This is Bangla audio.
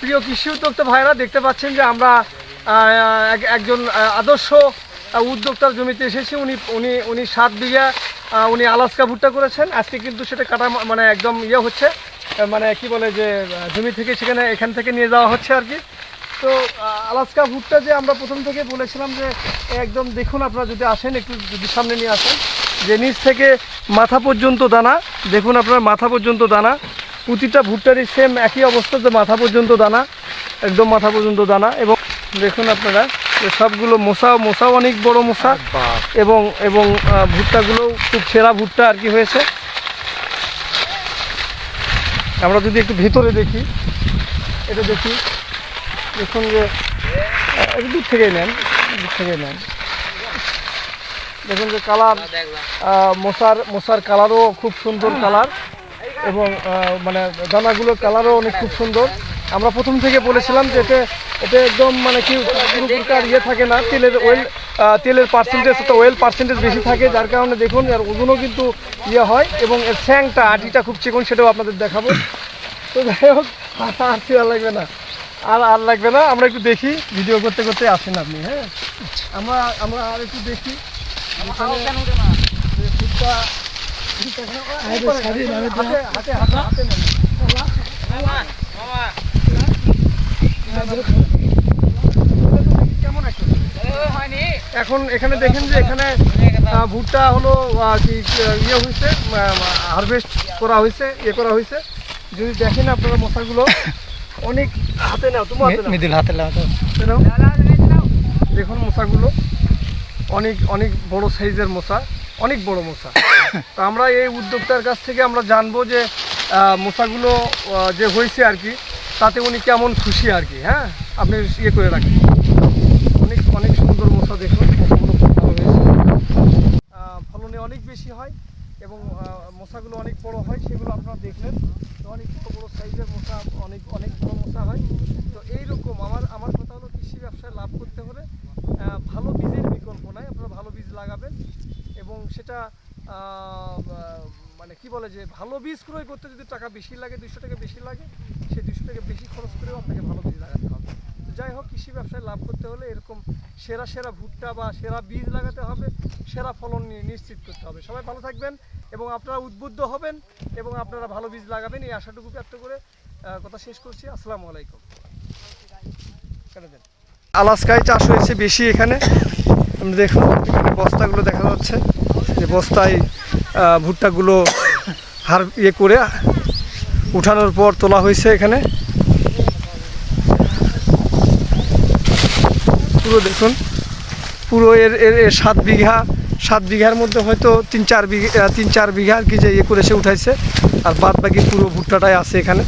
প্রিয় কৃষি উদ্যোক্তা ভাইরা, দেখতে পাচ্ছেন যে আমরা এক- একজন আদর্শ উদ্যোক্তার জমিতে এসেছি। উনি উনি উনি সাত বিঘা উনি আলাস্কা ভুট্টা করেছেন। আজকে কিন্তু সেটা কাটা মানে একদম ইয়ে হচ্ছে মানে কি বলে যে জমি থেকে সেখানে, এখান থেকে নিয়ে যাওয়া হচ্ছে আর কি। তো আলাস্কা ভুট্টা যে আমরা প্রথম থেকে বলেছিলাম যে, একদম দেখুন আপনারা যদি আসেন, একটু যদি সামনে নিয়ে আসেন, যে নিচ থেকে মাথা পর্যন্ত দানা, দেখুন আপনার মাথা পর্যন্ত দানা। প্রতিটা ভুট্টারই সেম একই অবস্থা যে মাথা পর্যন্ত দানা একদম মাথা পর্যন্ত দানা। এবং দেখুন আপনারা যে সবগুলো মশা মশাও অনেক বড় মশা। এবং এবং আহ, ভুট্টাগুলোও খুব সেরা ভুট্টা আর কি হয়েছে। আমরা যদি একটু ভিতরে দেখি এটা দেখি। দেখুন যে দূর থেকেই নেন দূর থেকেই নেন। দেখুন যে কালার মশার মশার কালারও খুব সুন্দর কালার এবং মানে দানাগুলোর কালারও অনেক খুব সুন্দর। আমরা প্রথম থেকে বলেছিলাম যে এটা এটা একদম মানে কি পুরোপুরিটার ইয়ে থাকে না তেলের ওয়েল তেলের পার্সেন্টেজ ওয়েল পার্সেন্টেজ বেশি থাকে যার কারণে দেখুন এর ওজনও কিন্তু ইয়ে হয় এবং এর স্যাংটা আটিটা খুব চিকন সেটাও আপনাদের দেখাবো। তো যাই হোক আর কি আর লাগবে না। আর আর লাগবে না আমরা একটু দেখি ভিডিও করতে করতে আসেন আপনি হ্যাঁ? আমরা আমরা আর একটু দেখি। ফুটটা এখন এখানে দেখেন যে এখানে ভুট্টা হলো কি ইয়ে হয়েছে হারভেস্ট করা হয়েছে ইয়ে করা হয়েছে যদি দেখেন আপনারা মশাগুলো অনেক হাতে নাও তোমার হাতে নাও। হাতে লাগাতে হাতে নাও। দেখুন মশাগুলো অনেক অনেক বড় সাইজের মশা অনেক বড় মশা তো আমরা এই উদ্যোক্তার কাছ থেকে আমরা জানব যে মশাগুলো যে হয়েছে আর কি, তাতে উনি কেমন খুশি আর কি হ্যাঁ? আপনি ইয়ে করে রাখেন। অনেক অনেক সুন্দর মশা দেখুন ফলনে অনেক বেশি হয় এবং মশাগুলো অনেক বড় হয়, সেগুলো আপনারা দেখলেন। অনেক বড় বড় সাইজের মশা, অনেক অনেক বড় মশা হয়। তো এইরকম আমার আমার কথা হলো কৃষি ব্যবসায় লাভ করতে হলে ভালো বীজের বিকল্প নাই, আপনারা ভালো বীজ লাগাবেন এবং সেটা মানে কি বলে যে ভালো বীজ ক্রয় করতে যদি টাকা বেশি লাগে দুশো টাকা বেশি লাগে, সেই দুশো টাকা বেশি খরচ করেও আপনাকে ভালো বীজ লাগাতে হবে। যাই হোক, কৃষি ব্যবসায় লাভ করতে হলে এরকম সেরা সেরা ভুট্টা বা সেরা বীজ লাগাতে হবে, সেরা ফলন নিয়ে নিশ্চিত করতে হবে। সবাই ভালো থাকবেন এবং আপনারা উদ্বুদ্ধ হবেন এবং আপনারা ভালো বীজ লাগাবেন, এই আশাটুকু ব্যক্ত করে কথা শেষ করছি। আসসালামু আলাইকুম। আলাস্কায় চাষ হয়েছে বেশি এখানে। দেখুন, বস্তাগুলো দেখা যাচ্ছে। যে বস্তায় ভুট্টাগুলো হার ইয়ে করে উঠানোর পর তোলা হয়েছে এখানে। পুরো দেখুন, পুরো এর এর সাত বিঘা, সাত বিঘার মধ্যে হয়তো তিন চার বিঘা তিন চার বিঘা আর কি যে ইয়ে করে সে উঠাইছে। আর বাদ বাকি পুরো ভুট্টাটাই আছে এখানে।